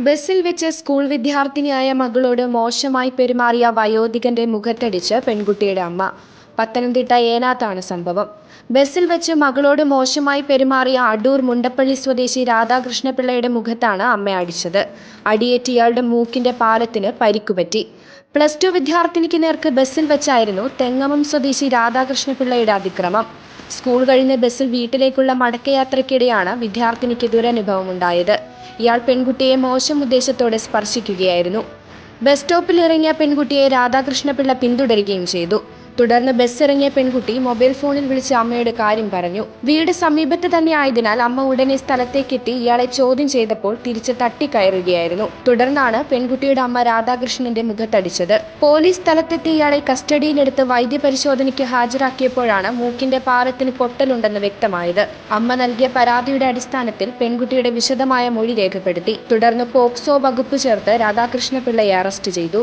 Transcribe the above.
ബസ്സിൽ വെച്ച് സ്കൂൾ വിദ്യാർത്ഥിനിയായ മകളോട് മോശമായി പെരുമാറിയ വയോധികന്റെ മുഖത്തടിച്ച് പെൺകുട്ടിയുടെ അമ്മ പത്തനംതിട്ട ഏനാത്താണ് സംഭവം. ബസ്സിൽ വെച്ച് മകളോട് മോശമായി പെരുമാറിയ അടൂർ മുണ്ടപ്പള്ളി സ്വദേശി രാധാകൃഷ്ണപിള്ളയുടെ മുഖത്താണ് അമ്മ അടിച്ചത്. അടിയേറ്റ് ഇയാളുടെ മൂക്കിന്റെ പാലത്തിന് പരിക്കുപറ്റി. പ്ലസ് ടു വിദ്യാർത്ഥിനിക്ക് നേർക്ക് ബസ്സിൽ വെച്ചായിരുന്നു തെങ്ങമം സ്വദേശി രാധാകൃഷ്ണപിള്ളയുടെ അതിക്രമം. സ്കൂൾ കഴിഞ്ഞ ബസ്സിൽ വീട്ടിലേക്കുള്ള മടക്കയാത്രയ്ക്കിടെയാണ് വിദ്യാർത്ഥിനിക്ക് ദുരനുഭവം ഉണ്ടായത് ഇയാൾ പെൺകുട്ടിയെ മോശം ഉദ്ദേശത്തോടെ സ്പർശിക്കുകയായിരുന്നു. ബസ് സ്റ്റോപ്പിൽ ഇറങ്ങിയ പെൺകുട്ടിയെ രാധാകൃഷ്ണപിള്ള പിന്തുടരുകയും ചെയ്തു. തുടർന്ന് ബസ് ഇറങ്ങിയ പെൺകുട്ടി മൊബൈൽ ഫോണിൽ വിളിച്ച് അമ്മയുടെ കാര്യം പറഞ്ഞു. വീട് സമീപത്ത് തന്നെ ആയതിനാൽ അമ്മ ഉടനെ സ്ഥലത്തേക്കെത്തി ഇയാളെ ചോദ്യം ചെയ്തപ്പോൾ തിരിച്ച് തട്ടിക്കയറുകയായിരുന്നു. തുടർന്നാണ് പെൺകുട്ടിയുടെ അമ്മ രാധാകൃഷ്ണന്റെ മുഖത്തടിച്ചത്. പോലീസ് സ്ഥലത്തെത്തി ഇയാളെ കസ്റ്റഡിയിലെടുത്ത് വൈദ്യപരിശോധനയ്ക്ക് ഹാജരാക്കിയപ്പോഴാണ് മൂക്കിന്റെ പാറത്തിന് പൊട്ടലുണ്ടെന്ന് വ്യക്തമായത്. അമ്മ നൽകിയ പരാതിയുടെ അടിസ്ഥാനത്തിൽ പെൺകുട്ടിയുടെ വിശദമായ മൊഴി രേഖപ്പെടുത്തി. തുടർന്ന് പോക്സോ വകുപ്പ് ചേർത്ത് രാധാകൃഷ്ണ പിള്ളയെ അറസ്റ്റ് ചെയ്തു.